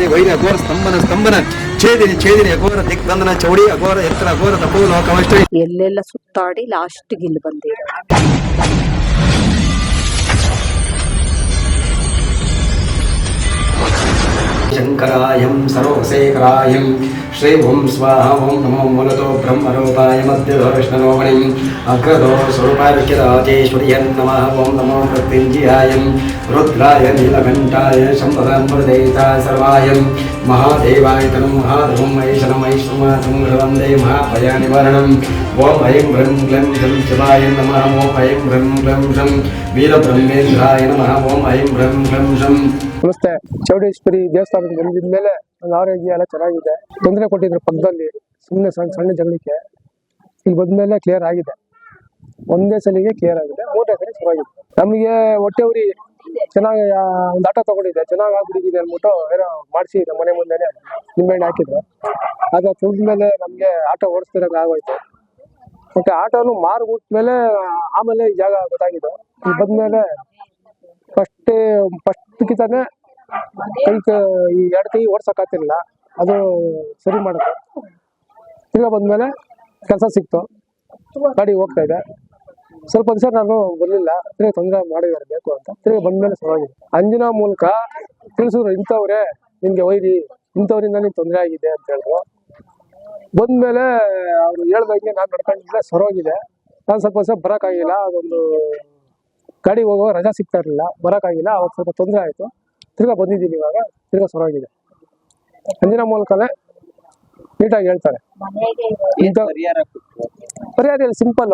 ಆದಿ ವೈರಿ, ಅಘೋರ, ಸ್ತಂಭನ ಸ್ತಂಭನ, ಛೇದಿನಿ ಛೇದಿನಿ, ಅಘೋರ, ದಿಗ್ಬಂಧನ, ಚೌಡಿ, ಅಘೋರ, ಎತ್ತರ ಅಘೋರ ತಪೋ ಲೋಕವಷ್ಟೇ ಎಲ್ಲೆಲ್ಲ ಸುತ್ತಾಡಿ ಲಾಸ್ಟ್ ಗಿಲ್ ಬಂದಿರೋ कराह्यं सरोसे कराह्यं श्री ओं स्वाहा ओं नमो मूलतो ब्रह्मरूपाय मध्यविष्णनोमणिम् अग्रतो स्वरूपाविख्यराजेश्वर्यं नमः ओं नमो मृत्युञ्जिहायं रुद्राय नीलघण्टाय शम्भदामृदेताय सर्वाय महादेवाय तनं महाधुं ऐशनमैश्वमासं वन्दे महाभयनिवारणम् ॐ ऐं ह्रं ग्लं ह्रं शिवाय नमः ॐ ऐं ह्रं ग्लं ह्रं वीरब्रह्मेन्द्राय नमः ॐ ऐं ह्रं ग्लं ह्रं ನಮಸ್ತೆ ಚೌಡೇಶ್ವರಿ ದೇವಸ್ಥಾನಕ್ಕೆ ಬಂದಿದ ಮೇಲೆ ನನ್ನ ಆರೋಗ್ಯ ಎಲ್ಲ ಚೆನ್ನಾಗಿದೆ. ತೊಂದರೆ ಕೊಟ್ಟಿದ್ರು ಪಕ್ಕದಲ್ಲಿ ಸುಮ್ಮನೆ ಸಣ್ಣ ಸಣ್ಣ ಜಗಳಕ್ಕೆ ಇಲ್ಲಿ ಬಂದ್ಮೇಲೆ ಕ್ಲಿಯರ್ ಆಗಿದೆ. ಒಂದೇ ಸಲಿಗೆ ಕ್ಲಿಯರ್ ಆಗಿದೆ. ಮೂರನೇ ಸಲ ಚೆನ್ನಾಗಿದೆ ನಮಗೆ ಹೊಟ್ಟೆ ಉರಿ ಚೆನ್ನಾಗಿ ಒಂದು ಆಟೋ ತಗೊಂಡಿದ್ದೆ. ಚೆನ್ನಾಗಿ ಆಗ್ಬಿಟ್ಟಿದೆ ಅಂದ್ಬಿಟ್ಟು ಏನೋ ಮಾಡಿಸಿ ನಮ್ಮ ಮನೆ ಮುಂದೆನೆ. ನಿಂಬೆಹಣ್ಣು ಹಾಕಿದ್ರು. ಅದು ಮೇಲೆ ನಮಗೆ ಆಟೋ ಓಡಿಸ್ತಿರಂಗೆ ಆಗೋಯ್ತು. ಮತ್ತೆ ಆಟೋನು ಮೇಲೆ ಆಮೇಲೆ ಈ ಜಾಗ ಗೊತ್ತಾಗಿದ್ದು ಇಲ್ಲಿ ಬಂದ್ಮೇಲೆ ಫಸ್ಟ್ ಫಸ್ಟ್ಗಿತಾನೆ ಕೈ ಈ ಎರಡು ಕೈ ಓಡ್ಸಕ್ಕಾಗ್ತಿರ್ಲಿಲ್ಲ. ಅದು ಸರಿ ಮಾಡಿದ್ರು. ತಿರ್ಗಾ ಬಂದ್ಮೇಲೆ ಕೆಲಸ ಸಿಕ್ತು. ಗಾಡಿ ಹೋಗ್ತಾ ಇದೆ. ಸ್ವಲ್ಪ ದಿವಸ ನಾನು ಬರ್ಲಿಲ್ಲ. ತಿರ್ಗಿ ತೊಂದರೆ ಮಾಡಿದ್ದಾರೆ, ಬೇಕು ಅಂತ. ತಿರ್ಗಿ ಬಂದ್ಮೇಲೆ ಸರಿಯಾಗಿದೆ ಅಂಜಿನ ಮೂಲಕ ತಿಳಿಸಿದ್ರು ಇಂಥವ್ರೆ, ನಿಮಗೆ ಒಯ್ರಿ ಇಂಥವ್ರಿಂದ ನಿಮ್ಗೆ ತೊಂದರೆ ಆಗಿದೆ ಅಂತ ಹೇಳಿದ್ರು. ಬಂದ್ಮೇಲೆ ಅವ್ರು ಹೇಳ್ದಂಗೆ ನಾನು ನಡ್ಕೊಂಡಿದ್ದೆ, ಸರೋಗಿದೆ. ನಾನು ಸ್ವಲ್ಪ ದಿವಸ ಬರೋಕ್ಕಾಗಿಲ್ಲ, ಅದೊಂದು ಗಾಡಿ ಹೋಗೋ ರಜಾ ಸಿಗ್ತಾ ಇರಲಿಲ್ಲ ಬರೋಕ್ಕಾಗಿಲ್ಲ ಅವಾಗ ಸ್ವಲ್ಪ ತೊಂದರೆ ಆಯಿತು. ತಿರ್ಗಾ ಬಂದಿದ್ದೀನಿ ಇವಾಗ ತಿರ್ಗಾ ಸರೋಗಿದೆ. ಅಂದಿನ ಮೂಲಕನೇ ನೀಟಾಗಿ ಹೇಳ್ತಾರೆ. ಪರಿಹಾರ ಇಲ್ಲ ಸಿಂಪಲ್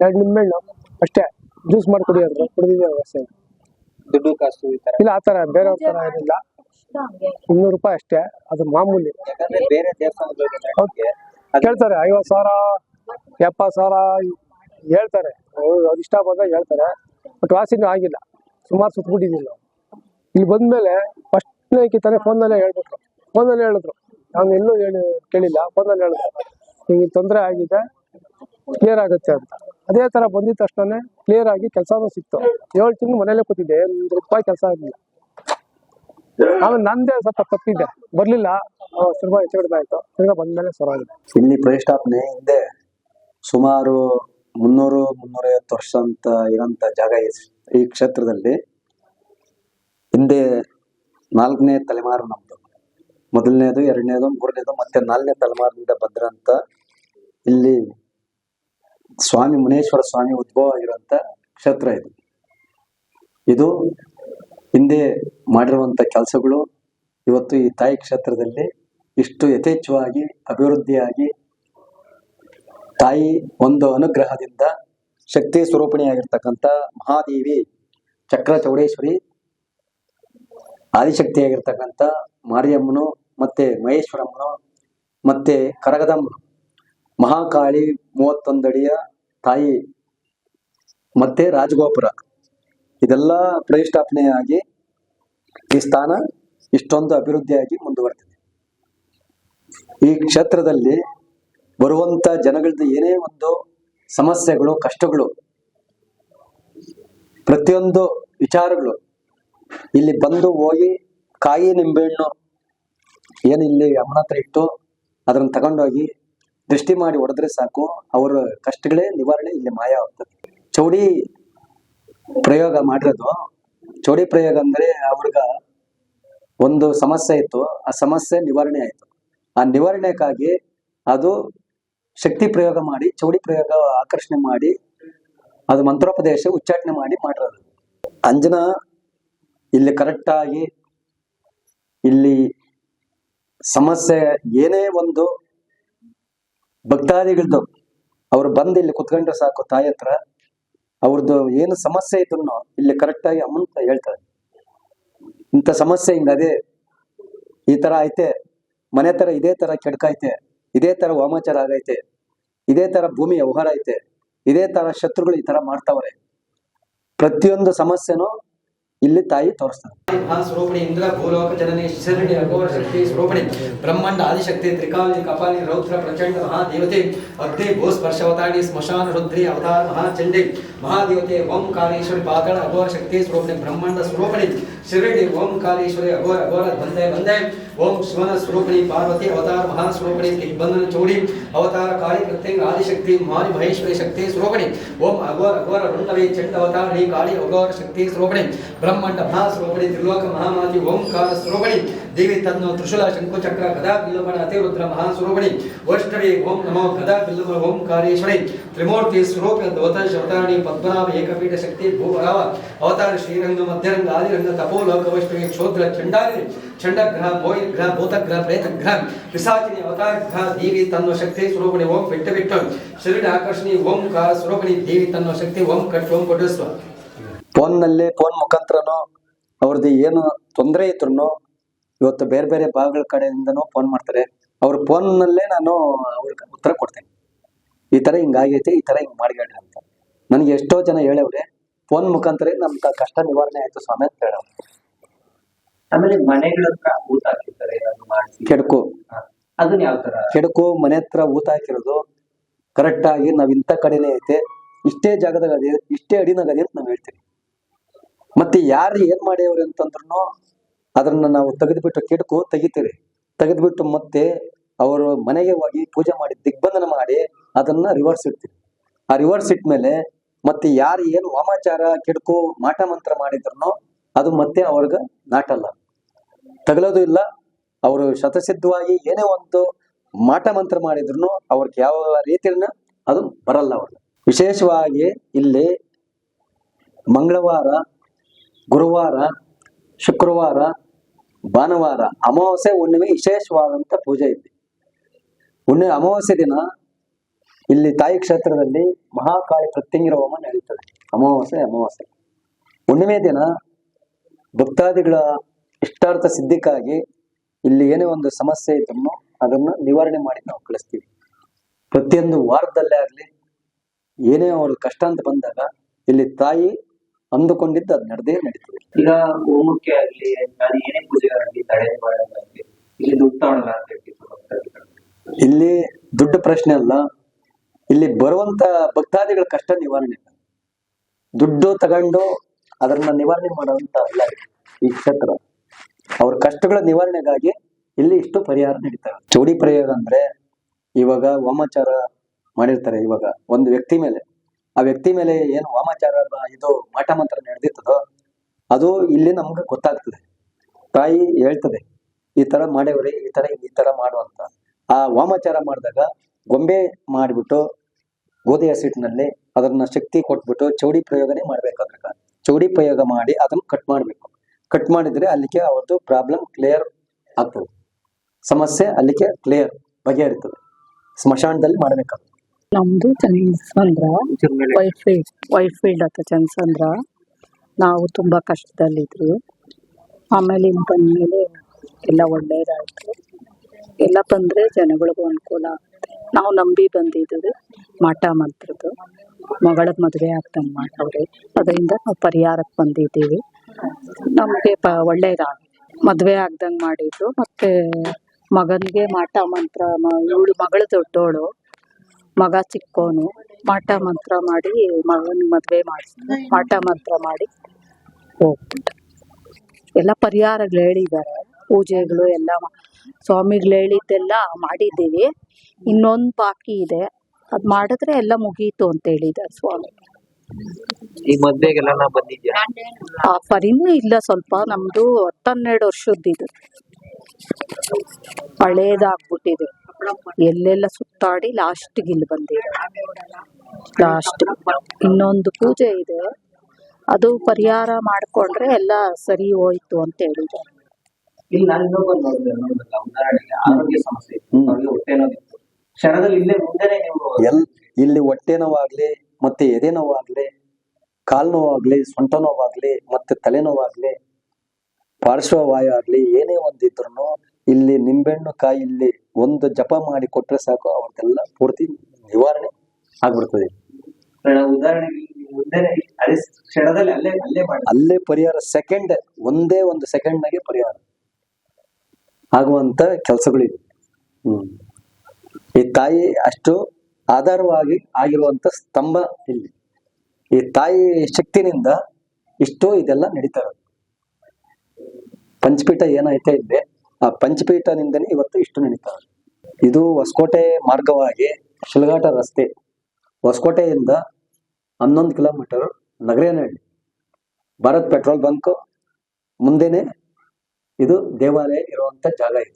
ಎರಡು ನಿಂಬೆಹಣ್ಣು ಅಷ್ಟೇ. ಜ್ಯೂಸ್ ಮಾಡಿ ಕುಡಿಯೋದು ಕುಡಿದಿದ್ದೆ ಅಷ್ಟೇ. ದುಡ್ಡು ಕಾಸು ಈ ತರ. ಇಲ್ಲ ಆ ಥರ ಬೇರೆ ಥರ ಇರಲಿಲ್ಲ ಇನ್ನೂರು ರೂಪಾಯಿ ಅಷ್ಟೇ ಅದು ಮಾಮೂಲಿ. ಯಾಕಂದ್ರೆ ಬೇರೆ ಕೇಳ್ತಾರೆ ಐವತ್ತು ಸಾವಿರ ಎಪ್ಪತ್ತು ಸಾವಿರ ಹೇಳ್ತಾರೆ. ಅದು ಅವ್ರು ಇಷ್ಟ ಬಂದಾಗ ಹೇಳ್ತಾರೆ. ಬಟ್ ವಾಸಿನೂ ಆಗಿಲ್ಲ. ಸುಮಾರು ಸುತ್ಬಿಟ್ಟಿದ್ದೀವಿ ನಾವು. ಇಲ್ಲಿ ಬಂದ್ಮೇಲೆ ಫಸ್ಟ್ನೇಕಿತಾನೆ ಫೋನಲ್ಲೇ ಹೇಳ್ಬಿಟ್ರು. ಫೋನಲ್ಲಿ ಹೇಳಿದ್ರು. ನಾನು ಎಲ್ಲೂ ಹೇಳಿ, ಕೇಳಿಲ್ಲ. ಫೋನಲ್ಲಿ ಹೇಳಿದ್ರು. ನಿಮಗೆ ತೊಂದರೆ ಆಗಿದೆ ಕ್ಲಿಯರ್ ಆಗುತ್ತೆ ಅಂತ. ಅದೇ ಥರ ಬಂದಿದ ತಕ್ಷಣ ಕ್ಲಿಯರ್ ಆಗಿ ಕೆಲಸನೂ ಸಿಕ್ತು. ಏಳು ತಿಂಗಳು ಮನೇಲೆ ಕೂತಿದ್ದೆ. ಒಂದು ರೂಪಾಯಿ ಕೆಲಸ ಆಗಲಿಲ್ಲ. ಆಮೇಲೆ ನಂದೇ ಸ್ವಲ್ಪ ತಪ್ಪಿದ್ದೆ ಬರ್ಲಿಲ್ಲ. ಸಿನಿಮಾ ಹೆಚ್ಚು ಕಡಿಮೆ ಆಯ್ತು. ತಿರ್ಗಾ ಬಂದ್ಮೇಲೆ ಸರಾಗಿದೆ ಇಲ್ಲಿ ಪ್ರತಿಷ್ಠಾಪನೆ ಹಿಂದೆ ಸುಮಾರು ಮುನ್ನೂರು, ಮುನ್ನೂರೈವತ್ತು ವರ್ಷ ಅಂತ ಇರೋಂಥ ಜಾಗ ಈ ಕ್ಷೇತ್ರದಲ್ಲಿ ಹಿಂದೆ ನಾಲ್ಕನೇ ತಲೆಮಾರು ನಮ್ದು. ಮೊದಲನೇದು, ಎರಡನೇದು, ಮೂರನೇದು ಮತ್ತೆ ನಾಲ್ಕನೇ ತಲೆಮಾರಿನಿಂದ ಬಂದ್ರಂತ ಇಲ್ಲಿ ಸ್ವಾಮಿ ಮುನೇಶ್ವರ ಸ್ವಾಮಿ ಉದ್ಭವ ಆಗಿರುವಂತ ಕ್ಷೇತ್ರ ಇದು. ಇದು ಹಿಂದೆ ಮಾಡಿರುವಂತ ಕೆಲಸಗಳು ಇವತ್ತು ಈ ತಾಯಿ ಕ್ಷೇತ್ರದಲ್ಲಿ ಇಷ್ಟು ಯಥೇಚ್ಛವಾಗಿ, ಅಭಿವೃದ್ಧಿಯಾಗಿ ತಾಯಿ ಒಂದು ಅನುಗ್ರಹದಿಂದ ಶಕ್ತಿ ಸ್ವರೂಪಿಣಿಯಾಗಿರ್ತಕ್ಕಂಥ ಮಹಾದೇವಿ ಚಕ್ರ ಚೌಡೇಶ್ವರಿ ಆದಿಶಕ್ತಿಯಾಗಿರ್ತಕ್ಕಂಥ ಮಾರಿಯಮ್ಮನು ಮತ್ತೆ ಮಹೇಶ್ವರಮ್ಮನು ಮತ್ತೆ ಕರಗದಮ್ಮನು ಮಹಾಕಾಳಿ ಮೂವತ್ತೊಂದಡಿಯ ತಾಯಿ ಮತ್ತೆ ರಾಜಗೋಪುರ. ಇದೆಲ್ಲ ಪ್ರತಿಷ್ಠಾಪನೆಯಾಗಿ ಈ ಸ್ಥಾನ ಇಷ್ಟೊಂದು ಅಭಿವೃದ್ಧಿಯಾಗಿ ಮುಂದುವರೆದಿದೆ. ಈ ಕ್ಷೇತ್ರದಲ್ಲಿ ಬರುವಂತ ಜನಗಳದ್ದು ಏನೇ ಒಂದು ಸಮಸ್ಯೆಗಳು, ಕಷ್ಟಗಳು, ಪ್ರತಿಯೊಂದು ವಿಚಾರಗಳು ಇಲ್ಲಿ ಬಂದು ಹೋಗಿ ಕಾಯಿ ನಿಂಬೆಹಣ್ಣು ಏನು ಇಲ್ಲಿ ಅಮ್ಮನ ಹತ್ರ ಇಟ್ಟು ಅದನ್ನ ತಗೊಂಡೋಗಿ ದೃಷ್ಟಿ ಮಾಡಿ ಹೊಡೆದ್ರೆ ಸಾಕು. ಅವರ ಕಷ್ಟಗಳೇ ನಿವಾರಣೆ ಇಲ್ಲಿ ಮಾಯ ಆಗ್ತದೆ ಚೌಡಿ ಪ್ರಯೋಗ ಮಾಡಿರೋದು. ಚೌಡಿ ಪ್ರಯೋಗ ಅಂದ್ರೆ ಅವ್ರಿಗ ಒಂದು ಸಮಸ್ಯೆ ಇತ್ತು. ಆ ಸಮಸ್ಯೆ ನಿವಾರಣೆ ಆಯ್ತು. ಆ ನಿವಾರಣೆಗಾಗಿ ಅದು ಶಕ್ತಿ ಪ್ರಯೋಗ ಮಾಡಿ, ಚೌಡಿ ಪ್ರಯೋಗ ಆಕರ್ಷಣೆ ಮಾಡಿ, ಅದು ಮಂತ್ರೋಪದೇಶ ಉಚ್ಚಾಟನೆ ಮಾಡಿ ಮಾಡಿರೋದು. ಅಂಜನಾ ಇಲ್ಲಿ ಕರೆಕ್ಟಾಗಿ ಇಲ್ಲಿ ಸಮಸ್ಯೆ ಏನೇ ಒಂದು ಭಕ್ತಾದಿಗಳದ್ದು ಅವ್ರು ಬಂದು ಇಲ್ಲಿ ಕುತ್ಕೊಂಡ್ರೆ ಸಾಕು ತಾಯಿ ಹತ್ರ ಅವ್ರದ್ದು ಏನು ಸಮಸ್ಯೆ ಇದನ್ನು ಇಲ್ಲಿ ಕರೆಕ್ಟಾಗಿ ಅಮ್ಮಂತ ಹೇಳ್ತಾರೆ. ಇಂಥ ಸಮಸ್ಯೆ ಹಿಂಗ ಅದೇ ಈ ತರ ಐತೆ, ಮನೆ ತರ ಇದೇ ತರ ಕೆಡ್ಕೈತೆ ಇದೇ ತರ ವಾಮಾಚಾರ ಆಗೈತೆ. ಇದೇ ತರ ಭೂಮಿ ವ್ಯವಹಾರ ಐತೆ. ಇದೇ ತರ ಶತ್ರುಗಳು ಈ ತರ ಮಾಡ್ತಾವ್ರೆ. ಪ್ರತಿಯೊಂದು ಸಮಸ್ಯೆನೂ ಇಲ್ಲಿ ತಾಯಿ ತೋರಿಸ್ತಾರೆ महास्वरूपिणी इंद्र, भूलोक, जननी अघोर, शक्ति, स्वरूपिणी ब्रह्मांड आदिशक्ति, त्रिकाली कपाली रौद्र, प्रचंड, महादेवते, अग्नि स्मशान अवतार महादेवते, ओंकारेश्वरी पाताಳ अघोर, शक्ति, स्वरूपिणी ब्रह्मांड स्वरूपिणी ओंकारेश्वरी, अघोर अघोर ओम शिवन स्वरूपिणी, पार्वती, अवतार दिग्बंधन अवतार, काली प्रत्यंग आदिशक्ति महेश्वरी, शक्ति, स्वरूपिणी, ओम अघोर अघोर रुंडवी चंड अवतारी काली, अघोर, शक्ति, स्वरूपिणी ब्रह्मांड ತ್ರಿಲೋಕ ಮಹಾಮಾತಿ ಓಂಕಾರ ಸ್ವರೂಪಣಿ ದೇವಿ ತನ್ನೋ ತ್ರಿಶೂಲ ಶಂಕುಚಕ್ರ ಗದಾ ಬಿಲ್ಲಮಣ ಅತಿರುದ್ರ ಮಹಾ ಸ್ವರೂಪಣಿ ವೈಷ್ಣವಿ ಓಂ ನಮೋ ಗದಾ ಬಿಲ್ಲಮಣ ಓಂಕಾರೇಶ್ವರಿ. ತ್ರಿಮೂರ್ತಿ ಸ್ವರೂಪ ದ್ವತ ಪದ್ಮನಾಭ ಏಕಪೀಠ ಶಕ್ತಿ ಭೂವರಾವ ಅವತಾರ ಶ್ರೀರಂಗ ಮಧ್ಯರಂಗ ಆದಿರಂಗ ತಪೋ ಲೋಕ ವೈಷ್ಣವಿ ಕ್ಷೋದ್ರ ಚಂಡಾಗಿ ಚಂಡಗ್ರಹ ಮೋಯಿಗ್ರಹ ಭೂತಗ್ರಹ, ಪ್ರೇತಗ್ರಹ. ಪಿಸಾಚಿನಿ ಅವತಾರಗ್ರಹ, ದೇವಿ ತನ್ನ ಶಕ್ತಿ ಸ್ವರೂಪಣಿ ಓಂ ಬಿಟ್ಟ ಬಿಟ್ಟು. ಶರೀರ ಆಕರ್ಷಣಿ ಓಂಕಾರ ಸ್ವರೂಪಣಿ ದೇವಿ ತನ್ನ ಶಕ್ತಿ ಓಂ ಕಟ್ ಓಂ ಕೊಡಿಸುವ ಫೋನ್ನಲ್ಲಿ ಫೋನ್ ಮುಖಾಂತರನೋ ಅವ್ರದ್ದು ಏನು ತೊಂದರೆ ಇದ್ರು ಇವತ್ತು ಬೇರೆ ಬೇರೆ ಭಾಗಗಳ ಕಡೆಯಿಂದನೂ ಫೋನ್ ಮಾಡ್ತಾರೆ. ಅವ್ರ ಫೋನ್ನಲ್ಲೇ ನಾನು ಅವ್ರಿಗೆ ಉತ್ತರ ಕೊಡ್ತೇನೆ. ಈ ಥರ ಹಿಂಗಾಗೈತೆ ಈ ಥರ ಹಿಂಗೆ ಮಾಡಿಬೇಡ್ರಿ ಅಂತ. ನನಗೆ ಎಷ್ಟೋ ಜನ ಹೇಳವ್ರೆ ಫೋನ್ ಮುಖಾಂತರ ನಮ್ಮ ಕಷ್ಟ ನಿವಾರಣೆ ಆಯ್ತು ಸ್ವಾಮಿ ಅಂತ ಹೇಳ ಆಮೇಲೆ ಮನೆಗಳ ಹತ್ರ ಊಟ ಹಾಕಿರ್ತಾರೆ ಕೆಡಕು. ಅದನ್ನ ಯಾವ ತರ? ಕೆಡಕು ಮನೆ ಹತ್ರ ಊತ ಹಾಕಿರೋದು ಕರೆಕ್ಟ್ ಆಗಿ ನಾವ್ ಇಂಥ ಕಡೆನೇ ಐತೆ. ಇಷ್ಟೇ ಜಾಗದಾಗ ಅದೇ ಇಷ್ಟೇ ಅಡಿನಾಗ ಅದೇ ಅಂತ ನಾವ್ ಹೇಳ್ತೀವಿ. ಮತ್ತೆ ಯಾರು ಏನ್ ಮಾಡ್ಯವ್ರಿ ಅಂತಂದ್ರು ಅದನ್ನ ನಾವು ತೆಗೆದ್ಬಿಟ್ಟು ಕೆಡಕು ತೆಗಿತೀರಿ. ತೆಗೆದ್ಬಿಟ್ಟು ಮತ್ತೆ ಅವರು ಮನೆಗೆ ಹೋಗಿ ಪೂಜೆ ಮಾಡಿ ದಿಗ್ಬಂಧನ ಮಾಡಿ ಅದನ್ನ ರಿವರ್ಸ್ ಇಡ್ತೀವಿ ಆ ರಿವರ್ಸ್ ಇಟ್ಮೇಲೆ ಮತ್ತೆ ಯಾರು ಏನು ವಾಮಾಚಾರ ಕೆಡಕು ಮಾಟ ಮಂತ್ರ ಮಾಡಿದ್ರು ಅದು ಮತ್ತೆ ಅವ್ರಿಗೆ ನಾಟಲ್ಲ. ತಗಲೋದು ಇಲ್ಲ. ಅವರು ಶತಸಿದ್ಧವಾಗಿ ಏನೇ ಒಂದು ಮಾಟ ಮಂತ್ರ ಮಾಡಿದ್ರು ಅವ್ರಿಗೆ ಯಾವ ರೀತಿಯನ್ನ ಅದು ಬರಲ್ಲ ಅವ್ರಿಗೆ. ವಿಶೇಷವಾಗಿ ಇಲ್ಲಿ ಮಂಗಳವಾರ ಗುರುವಾರ, ಶುಕ್ರವಾರ, ಭಾನುವಾರ, ಅಮಾವಾಸ್ಯೆ ಹುಣ್ಣಿಮೆ ವಿಶೇಷವಾದಂತ ಪೂಜೆ ಇದೆ. ಹುಣ್ಣಿಮೆ, ಅಮಾವಾಸ್ಯೆ ದಿನ ಇಲ್ಲಿ ತಾಯಿ ಕ್ಷೇತ್ರದಲ್ಲಿ ಮಹಾಕಾಳಿ ಪ್ರತ್ಯಂಗಿರ ಹೋಮ ನಡೆಯುತ್ತದೆ. ಅಮಾವಾಸ್ಯೆ ಅಮಾವಾಸ್ಯೆ. ಹುಣ್ಣಿಮೆ ದಿನ ಭಕ್ತಾದಿಗಳ ಇಷ್ಟಾರ್ಥ ಸಿದ್ಧಿಕ್ಕಾಗಿ ಇಲ್ಲಿ ಏನೇ ಒಂದು ಸಮಸ್ಯೆ ಇದ್ರೂ ಅದನ್ನು ನಿವಾರಣೆ ಮಾಡಿ ನಾವು ಕಳಿಸ್ತೀವಿ. ಪ್ರತಿಯೊಂದು ವಾರದಲ್ಲೇ ಆಗಲಿ, ಏನೇ ಅವರು ಕಷ್ಟ ಅಂತ ಬಂದಾಗ ಇಲ್ಲಿ ತಾಯಿ ಅಂದುಕೊಂಡಿದ್ದು ಅದ್ ನಡೆದೇ ನಡೀತದೆ ಈಗ ಹೋಮಕ್ಕೆ ಆಗ್ಲಿ ನಾನು ಏನೇ ಪೂಜೆಗಾಗಲಿ ತಡೆ ಮಾಡೋದಾಗ್ಲಿ ಇಲ್ಲಿ ದುಡ್ಡು ಅಂತ ಹೇಳ್ತೀವಿ ಇಲ್ಲಿ ದುಡ್ಡು ಪ್ರಶ್ನೆ ಅಲ್ಲ ಇಲ್ಲಿ ಬರುವಂತ ಭಕ್ತಾದಿಗಳ ಕಷ್ಟ ನಿವಾರಣೆ. ದುಡ್ಡು ತಗೊಂಡು ಅದನ್ನ ನಿವಾರಣೆ ಮಾಡುವಂತ ಅಲ್ಲ ಈ ಕ್ಷೇತ್ರ. ಅವ್ರ ಕಷ್ಟಗಳ ನಿವಾರಣೆಗಾಗಿ ಇಲ್ಲಿ ಇಷ್ಟು ಪರಿಹಾರ ನಡೀತಾರೆ ಚೌಡಿ ಪ್ರಯೋಗ ಅಂದ್ರೆ ಇವಾಗ ವಾಮಾಚಾರ ಮಾಡಿರ್ತಾರೆ ಇವಾಗ ಒಂದು ವ್ಯಕ್ತಿ ಮೇಲೆ. ಆ ವ್ಯಕ್ತಿ ಮೇಲೆ ಏನು ವಾಮಾಚಾರ ಇದು ಮಾಟ ಮಂತ್ರ ನಡೆದಿತ್ತದೋ ಅದು ಇಲ್ಲಿ ನಮ್ಗೆ ಗೊತ್ತಾಗ್ತದೆ. ತಾಯಿ ಹೇಳ್ತದೆ, ಈ ತರ ಮಾಡೇವ್ರಿ, ಈ ತರ ಈ ತರ ಮಾಡು ಅಂತ. ಆ ವಾಮಾಚಾರ ಮಾಡಿದಾಗ ಗೊಂಬೆ ಮಾಡಿಬಿಟ್ಟು ಗೋಧಿ ಹಸಿಟ್ಟಿನಲ್ಲಿ ಅದನ್ನ ಶಕ್ತಿ ಕೊಟ್ಬಿಟ್ಟು ಚೌಡಿ ಪ್ರಯೋಗನೇ ಮಾಡ್ಬೇಕು ಚೌಡಿ ಪ್ರಯೋಗ ಮಾಡಿ ಅದನ್ನ ಕಟ್ ಮಾಡ್ಬೇಕು. ಕಟ್ ಮಾಡಿದ್ರೆ ಅಲ್ಲಿಗೆ ಅವತ್ತು ಪ್ರಾಬ್ಲಮ್ ಕ್ಲಿಯರ್ ಆಗ್ತದೆ. ಸಮಸ್ಯೆ ಅಲ್ಲಿಗೆ ಕ್ಲಿಯರ್ ಬಗೆಹರಿತದೆ. ಸ್ಮಶಾನದಲ್ಲಿ ಮಾಡ್ಬೇಕು ನಮ್ದು ಫೀಲ್ಡ್ ವೈಟ್ ಫೀಲ್ಡ್ ಅಂತ ಚಂದ್ರ ನಾವು ತುಂಬಾ ಕಷ್ಟದಲ್ಲಿದ್ವಿ. ಆಮೇಲೆ ಇಲ್ಲಿ ಬಂದ್ಮೇಲೆ ಎಲ್ಲ ಒಳ್ಳೇದಾಯ್ತು. ಎಲ್ಲ ಬಂದ್ರೆ ಜನಗಳಿಗೂ ಅನುಕೂಲ ಆಗುತ್ತೆ. ನಾವು ನಂಬಿ ಬಂದಿದ್ದೀವಿ ಮಾಟ ಮಂತ್ರದ್ದು ಮಗಳ ಮದುವೆ ಆಗ್ದಂಗೆ ಮಾಡವ್ರೆ ಅದರಿಂದ ನಾವು ಪರಿಹಾರಕ್ಕೆ ಬಂದಿದ್ದೀವಿ. ನಮಗೆ ಪ ಒಳ್ಳೇದಾಗಿದೆ. ಮದುವೆ ಆಗ್ದಂಗೆ ಮಾಡಿದ್ರು ಮತ್ತೆ ಮಗನಿಗೆ ಮಾಟ ಮಂತ್ರ ಇವಳು ಮಗಳು ದೊಡ್ಡೋಳು. ಮಗ ಚಿಕ್ಕೋನು ಮಾಟ ಮಂತ್ರ ಮಾಡಿ ಮಗನ ಮದುವೆ ಮಾಡಿಸಿದ್ರು ಮಾಟ ಮಂತ್ರ ಮಾಡಿ ಹೋಗ್ಬಿಟ್ಟ ಎಲ್ಲ ಪರಿಹಾರಗಳು ಹೇಳಿದ್ದಾರೆ. ಪೂಜೆಗಳು ಎಲ್ಲ ಸ್ವಾಮಿಗಳು ಹೇಳಿದ್ದೆಲ್ಲ ಮಾಡಿದ್ದೀವಿ. ಇನ್ನೊಂದು ಬಾಕಿ ಇದೆ. ಅದು ಮಾಡಿದ್ರೆ ಎಲ್ಲ ಮುಗೀತು ಅಂತ ಹೇಳಿದ್ದಾರೆ ಸ್ವಾಮಿ. ಈ ಮದ್ವೆಗೆಲ್ಲ ನಾ ಬಂದಿದ್ಯಾ? ಆಫರ್ ಇನ್ನೂ ಇಲ್ಲ ಸ್ವಲ್ಪ. ನಮ್ದು ಹತ್ತನ್ನೆರಡು ವರ್ಷದ್ದು ಹಳೇದಾಗ್ಬಿಟ್ಟಿದೆ. ಎಲ್ಲೆಲ್ಲ ಸುತ್ತಾಡಿ ಲಾಸ್ಟ್ ಇಲ್ಲಿ ಬಂದಿದೆ. ಲಾಸ್ಟ್ ಇನ್ನೊಂದು ಪೂಜೆ ಇದೆ. ಅದು ಪರಿಹಾರ ಮಾಡ್ಕೊಂಡ್ರೆ ಎಲ್ಲ ಸರಿ ಹೋಯ್ತು ಅಂತ ಎಲ್ ಇಲ್ಲಿ ಹೊಟ್ಟೆ ನೋವಾಗ್ಲಿ ಮತ್ತೆ ಎದೆ ನೋವಾಗ್ಲಿ ಕಾಲ್ ನೋವಾಗ್ಲಿ ಸೊಂಟ ನೋವಾಗ್ಲಿ ಮತ್ತೆ ತಲೆನೋವಾಗ್ಲಿ ಪಾರ್ಶ್ವವಾಯು ಆಗ್ಲಿ ಏನೇ ಒಂದಿದ್ರು ಇಲ್ಲಿ ನಿಂಬೆಹಣ್ಣು ಕಾಯಿ ಇಲ್ಲಿ ಒಂದು ಜಪ ಮಾಡಿ ಕೊಟ್ರೆ ಸಾಕು ಅವ್ರದ್ದೆಲ್ಲ ಪೂರ್ತಿ ನಿವಾರಣೆ ಆಗ್ಬಿಡ್ತದೆ. ಅಲ್ಲೇ ಅಲ್ಲೇ ಮಾಡಿ. ಅಲ್ಲೇ ಪರಿಹಾರ ಸೆಕೆಂಡ್ ಒಂದೇ ಒಂದು ಸೆಕೆಂಡ್ ನಾಗೆ ಪರಿಹಾರ. ಆಗುವಂತ ಕೆಲಸಗಳಿವೆ. ಹ್ಮ್. ಈ ತಾಯಿ ಅಷ್ಟು ಆಧಾರವಾಗಿ ಆಗಿರುವಂತ ಸ್ತಂಭ ಇಲ್ಲಿ. ಈ ತಾಯಿ ಶಕ್ತಿನಿಂದ ಇಷ್ಟೋ ಇದೆಲ್ಲ ನಡೀತಾ ಇರೋದು. ಪಂಚಪೀಠ ಏನೈತೆ ಇಲ್ಲಿ ಆ ಪಂಚಪೀಠನಿಂದನೇ ಇವತ್ತು ಇಷ್ಟು ನಡೀತಾ ಇದು ಹೊಸಕೋಟೆ ಮಾರ್ಗವಾಗಿ ಶಿಲಘಾಟ ರಸ್ತೆ. ಹೊಸಕೋಟೆಯಿಂದ ಹನ್ನೊಂದು kilometre Nagarenahalli. Bharat petrol bunk ಮುಂದೆನೆ ಇದು ದೇವಾಲಯ ಇರುವಂತ ಜಾಗ ಇದು.